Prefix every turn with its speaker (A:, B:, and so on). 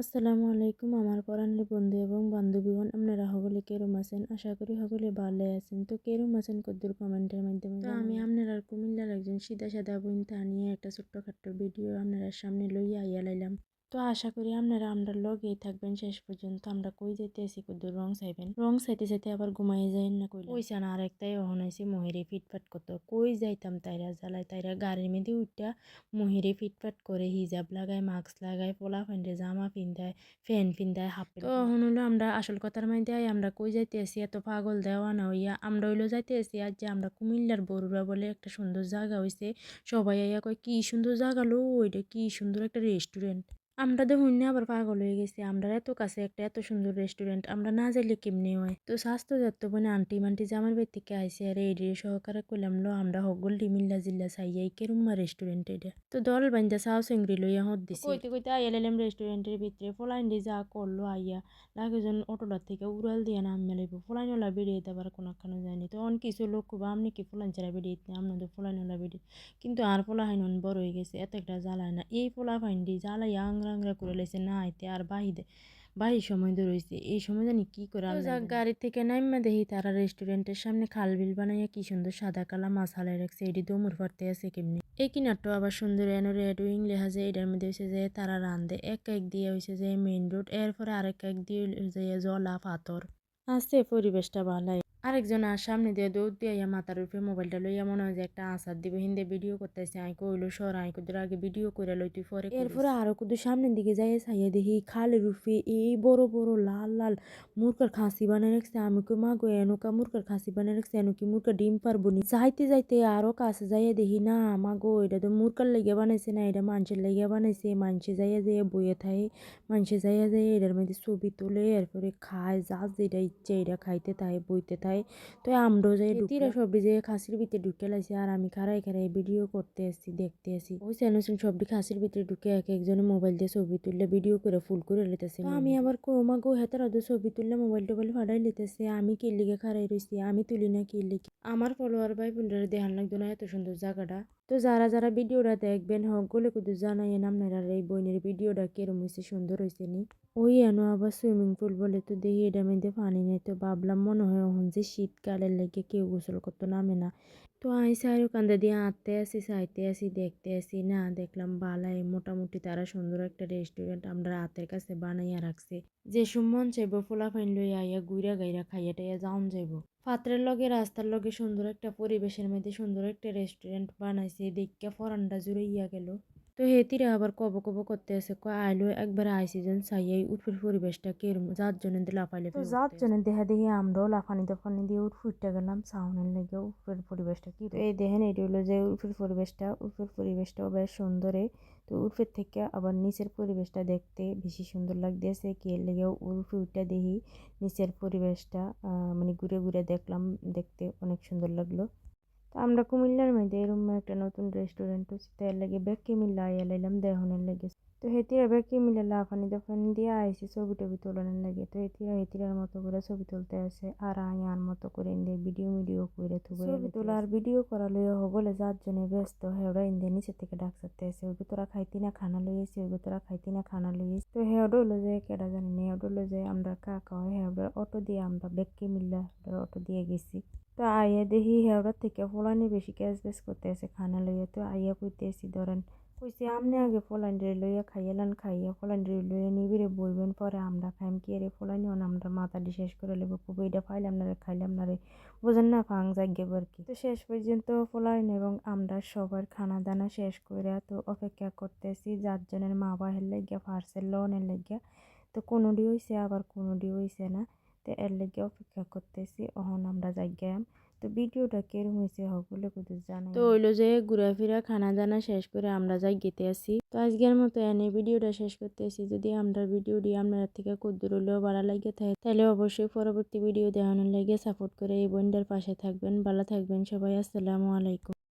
A: আসসালামু আলাইকুম আমার পরাণের বন্ধু এবং বান্ধবীগণ আপনারা সকলে কেরম আছেন? আশা করি সকলে ভালো আছেন। তো কেরম আছেন কদ্দুর কমেন্টের মাধ্যমে তো আমি আপনারা কুমিল্লার একজন সিধা সাদা বইন তা নিয়ে একটা ছোট্টখাট্ট ভিডিও আপনারা সামনে লইয়া আইয়া লাইলাম। তো আশা করি আপনারা আমরা লগেই থাকবেন শেষ পর্যন্ত আমরা কই যেতে আছি কদ্দুর রং চাইবেন রং চাইতে চাইতে আবার ঘুমাই যাই না কই কইসা না আরেকটাই অহনাইছে মহিরে ফিটফাট করতো। কই যাইতাম তাইরা জ্বালাই তাইরা গাড়ির মধ্যে উঠটা মহিরে ফিটফাট করে হিজাব লাগায় মাস্ক লাগায় পোলা ফ্যান্ডে জামা পিন্ধায় ফ্যান পিন্ধায় হাফ তো এখন হলো আমরা আসল কথার আই আমরা কই যাইতে আছি এত পাগল দেওয়া না হইয়া আমরা হইল যাইতে আছি আজ যে আমরা কুমিল্লার বড়ুরা বলে একটা সুন্দর জায়গা হইছে। সবাই আইয়া কয় কি সুন্দর জায়গা লো ওইটা কি সুন্দর একটা রেস্টুরেন্ট। আমরা তো হইনা আবার পাগল হয়ে গেছি। আমরা এত কাছে একটা এত সুন্দর রেস্টুরেন্ট আমরা না যাইলে কেমনি হয়? তো স্বাস্থ্য যত্ন বনে আন্টি মান্টি জামার বের থেকে আইসে আর এই সহকারে কইলাম, লো, আমরা হগল ডিমিল্লা জিল্লা সাইয়াই কেরুম্মা রেস্টুরেন্ট এটা। তো দল বান্ধা চাও চেংড়ি লইয়া হত দিছি। কইতে কইতে আইয়া লাইলাম রেস্টুরেন্টের ভিতরে, ফলাইন যা করল আইয়া লাগেজন অটোটার থেকে উড়াল দিয়া নাম মেলাইব। ফলাইনওয়ালা বেরিয়ে দেবার কোনোখানে যায়নি তো অন কিছু লোক খুব আমনি কি ফলাইন ছাড়া বেরিয়ে আপনাদের ফলাইনওয়ালা বেরিয়ে কিন্তু আর ফলা হাইন বড় হয়ে গেছে, এত একটা জ্বালায় না। এই ফলা ফাইন্ডি জ্বালাইয়া আংরা আংরা করে লাইছে না আইতে আর বাহিদে বাহির সময় ধরে রয়েছে এই সময় জানি কি করে যাক গাড়ি থেকে নাইমা দেখি তারা রেস্টুরেন্টের সামনে খাল বিল বানাইয়া কি সুন্দর সাদা কালা মাছ হালাই রাখছে এটি দমুর ফাটতে আছে কেমনি? এই কিনারটা আবার সুন্দর এন রেড উইং লেখা যায় এটার মধ্যে হয়েছে যে তারা রান্ধে এক এক দিয়ে হয়েছে যে মেইন রোড এরপরে আরেক এক দিয়ে যে জলা পাথর। আছে পরিবেশটা ভালাই আরেকজন আর সামনে দিয়ে দৌড় দিয়ে মাথার উপরে মোবাইলটা লইয়া মনে হয় যে একটা আসার দিবে। হিন্দে ভিডিও করতেছে, আই কইলো, সর, আই কুদুর আগে ভিডিও করে লই, তুই পরে এরপরে আরও কুদু সামনের দিকে যাই সাইয়া দেখি খালের রূপে এই বড় বড়, লাল লাল মুরকার খাসি বানিয়ে রাখছে। আমি কই, মা গো, এনুকা মুরকার খাসি বানিয়ে রাখছে, এনুকি মুরকা ডিম পারব নি? যাইতে যাইতে আরও কাছে যাইয়া দেখি, না, মা গো, এটা তো মুরকার লেগে বানাইছে না, এটা মানুষের লেগে বানাইছে। মানুষে যাইয়া যাইয়া বইয়ে থাকে মানুষে যাইয়া যাইয়া এটার মধ্যে ছবি তোলে, এরপরে খায়, যা যেটা ইচ্ছে এটা খাইতে থাকে বইতে থাকে তো আমরাও যাই তিরা সবজি যে খাসির ভিতরে ঢুকে লাইছে আর আমি খারাই খারাই ভিডিও করতে আসছি দেখতে আসি ওই সেনসেন সবজি খাসির ভিতরে ঢুকে এক একজনে মোবাইল দিয়ে ছবি তুললে ভিডিও করে ফুল করে লেতেছে আমি আবার কোমা গো হেতার অত ছবি তুললে মোবাইল টোবাইল ফাটাই লেতেছে আমি কে লিগে খারাই রয়েছি আমি তুলি না কি লিখে আমার ফলোয়ার ভাই বোনরা দেখান লাগতো না এত সুন্দর জায়গাটা। তো যারা যারা ভিডিওটা দেখবেন, সকলে কিন্তু জানাই আপনারা এই বইনের ভিডিওটা কেরম হয়েছে সুন্দর হয়েছে নি। ওই এনো আবার সুইমিং পুল বলে তো দেখি এটার মধ্যে পানি নেই, তো ভাবলাম মনে হয় এখন যে শীতকালের লেগে কেউ গোসল করতে নামে না। তো আই সাইরও কান্দা দিয়ে আঁততে আসি, চাইতে আসি, দেখতে আসি, না দেখলাম বালাই মোটামুটি তারা সুন্দর একটা রেস্টুরেন্ট আমরা রাতের কাছে বানাইয়া রাখছে। যে সুমন চাইব ফোলা ফাইন লই আইয়া গুইরা গাইরা খাইয়া টাইয়া যাওন যাইব। পাত্রের লগে, রাস্তার লগে সুন্দর একটা পরিবেশের মধ্যে সুন্দর একটা রেস্টুরেন্ট বানাইছে। দেখিয়া ফরানডা জুড়ে ইয়া গেল। তো হেতিরা আবার কব কব করতে আছে ক আইলো একবার আইসি যেন সাইয়াই উঠফির পরিবেশটা কেরম যার জন্য লাফাইলে তো যার জন্য দেখা দেখি আমরাও লাফানি দফানি দিয়ে উঠফুটটা গেলাম সাউনের লেগে উঠফির পরিবেশটা কি এই দেখেন এটি হলো যে উঠফির পরিবেশটা উঠফির পরিবেশটাও বেশ সুন্দরে তো উর্ফের থেকে আবার নিচের পরিবেশটা দেখতে বেশি সুন্দর লাগতেছে কি এর লেগে উর্ফে উঠটা দেখি নিচের পরিবেশটা মানে ঘুরে ঘুরে দেখলাম দেখতে অনেক সুন্দর লাগল। তো আমরা কুমিল্লার মধ্যে এরকম একটা নতুন রেস্টুরেন্ট হচ্ছে তাই লাগে বেকি মিল্লা আইয়া লাইলাম দেহনের লেগে। তো হেতিরা বেকি মিলে লাফানি দাফানি দিয়ে আইসি ছবি টবি তোলানোর লাগে। তো হেতিরা হেতিরার মতো করে ছবি তুলতে আসে আর আয়ার মতো করে ইন্দে ভিডিও মিডিও করে থুবে ছবি তোলার ভিডিও করা লইয়া হবলে যার জন্য ব্যস্ত হেওড়া ইন্দে নিচে থেকে ডাক সারতে আসে ওই তোরা খাইতি না খানা লইয়েছি ওই তোরা খাইতি না খানা লইয়েছি তো হেওড়া হলো যে কেডা জানি না হেওড়া হলো যে আমরা কাকা হয় হেওড়ার অটো দিয়ে আমরা বেকি মিল্লা অটো দিয়ে গেছি। তো আইয়া দেখি হেওড়ার থেকে ফলানি বেশি ক্যাশ বেশ করতে আছে খানা লইয়া তো আইয়া কইতে আসি ধরেন কইছে, আমনে আগে ফলানি লইয়া খাইয়ালান, খাইয়া ফলানি লইয়া নিবিরে বইবেন, পরে আমরা খাইম কি রে ফলানি অন আমরা মাথাটি শেষ করে লেব পুবো এটা ফাইলাম না রে, খাইলাম না রে, বোঝেন না ফাং জাগে আর কি? তো শেষ পর্যন্ত ফলাইন এবং আমরা সবার খানা দানা শেষ করে তো অপেক্ষা করতেছি যার মা বাহের লেগিয়া, ফার্সের লোনের লেগিয়া, তো কোনোটি হইছে, আবার কোনোটি হইছে না। তো এর লেগে অপেক্ষা করতেছি, অহন আমরা যাই যাইগাম তো ভিডিওটা কেরম হয়েছে সকলে কিন্তু জানাই। তো হইল যে ঘোরাফেরা খানা দানা শেষ করে আমরা যাই গেতে আসি তো আজকের মতো এনে ভিডিওটা শেষ করতেছি যদি আমরা ভিডিওটি আপনার থেকে কুদ্দুর হলেও ভালো লাগে থাকে, তাহলে অবশ্যই পরবর্তী ভিডিও দেখানোর লাগে সাপোর্ট করে এই বোনটার পাশে থাকবেন। ভালো থাকবেন সবাই, আসসালামু আলাইকুম।